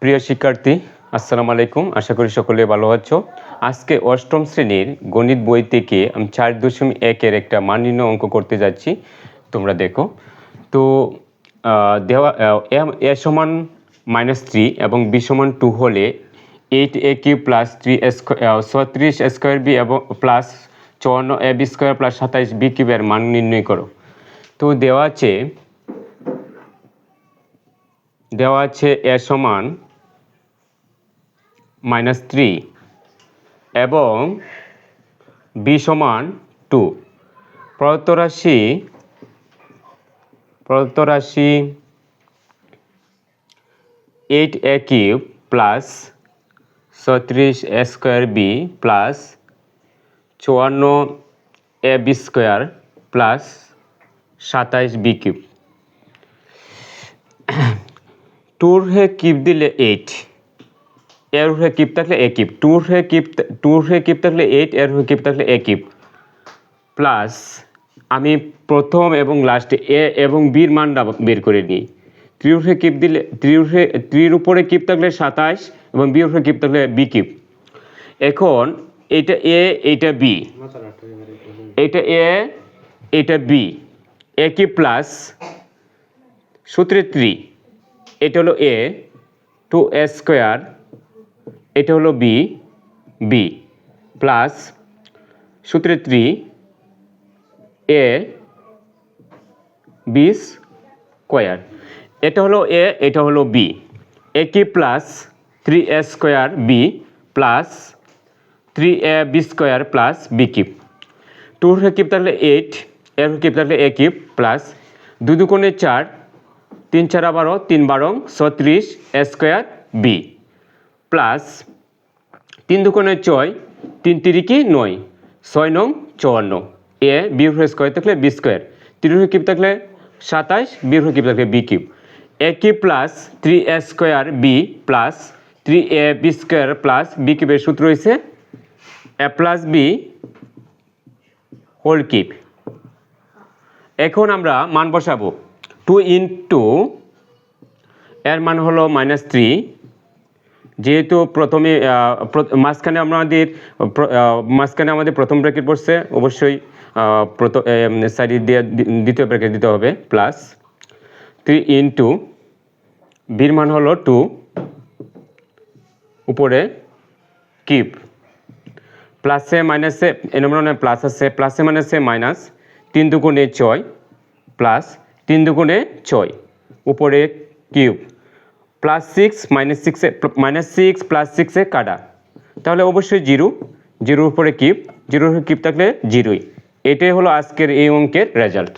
প্রিয় শিক্ষার্থী, আসসালামু আলাইকুম। আশা করি সকলে ভালো আছো। আজকে অষ্টম শ্রেণির গণিত বই থেকে আমি চার দশমিক একের একটা মান অঙ্ক করতে যাচ্ছি। তোমরা দেখো। তো দেওয়া এ- এ সমান মাইনাস থ্রি এবং বি সমান টু হলে eight A cube plus three ছত্রিশ স্কোয়ার বি এবং প্লাস চুয়ান্ন এ বি স্কোয়ার প্লাস সাতাইশ বি কিউবের মান নির্ণয় করো। তো, দেওয়া আছে দেওয়া আছে এ সমান মাইনাস থ্রি এবং বি সমান টু প্রদত্ত রাশি এইট এ কিউব প্লাস ছত্রিশ এ স্কোয়ার বি প্লাস চুয়ান্ন এ বি স্কোয়ার প্লাস সাতাইশ বি কিউব টুর হে কিপ দিলে এইট এর হয়ে কিপ থাকলে এ কিপ টুর হয়ে কিপ টুর হয়ে কিপ থাকলে এইট এর হয়ে কিপ থাকলে এ কিপ প্লাস আমি প্রথম এবং লাস্টে এ এবং বির মানটা বের করে নিই। হয়ে কিপ দিলে হয়ে ত্রির উপরে কিপ থাকলে সাতাশ এবং বির উপরে কিপ থাকলে বি কিপ এখন, এটা এ এটা বি এটা এ এটা বি এ কিপ প্লাস সূত্রে ত্রি এটা হলো এ টু এ স্কোয়ার এটা হলো বি বি প্লাস সূত্রে থ্রি এ বি স্কোয়ার এটা হলো এ এটা হলো বি এ কি plus three A square B plus three A B square plus B cube tour cube থাকলে এইট এর কিপ থাকলে এ কিপ প্লাস দু দুকোণে চার, তিন চার বারো তিন বারো ছত্রিশ এ স্কোয়ার বি প্লাস তিন দুকোণে ছয়, তিন তিরিকি নয়, ছয় নং চুয়ান্ন। এ বি স্কোয়ার থাকলে বি স্কোয়ার, তিন কিপ থাকলে সাতাশ বি কিপ থাকলে B cube. A cube plus three A square B plus three A B square plus B কিউবের সূত্র হয়েছে A plus B whole cube এখন আমরা মান বসাবো। টু ইন্টু এর মান হলো মাইনাস থ্রি যেহেতু প্রথমে মাঝখানে আমাদের মাঝখানে আমাদের প্রথম ব্র্যাকেট পড়ছে, অবশ্যই প্রথম সাইড দিয়ে দ্বিতীয় ব্র্যাকেট দিতে হবে প্লাস থ্রি ইন্টু বির মান হলো টু উপরে কিপ প্লাসে মাইনাসে এর মানে প্লাস আছে প্লাসে মাইনাসে মাইনাস তিন দুগুণে ছয় প্লাস তিন দুগুণে ছয়, উপরে কিউব প্লাস সিক্স মাইনাস সিক্সে মাইনাস সিক্স প্লাস সিক্সে কাটা। তাহলে অবশ্যই জিরো। জিরোর উপরে কিপ জিরোর উপরে কিপ থাকলে জিরোই। এটাই হলো আজকের এই অঙ্কের রেজাল্ট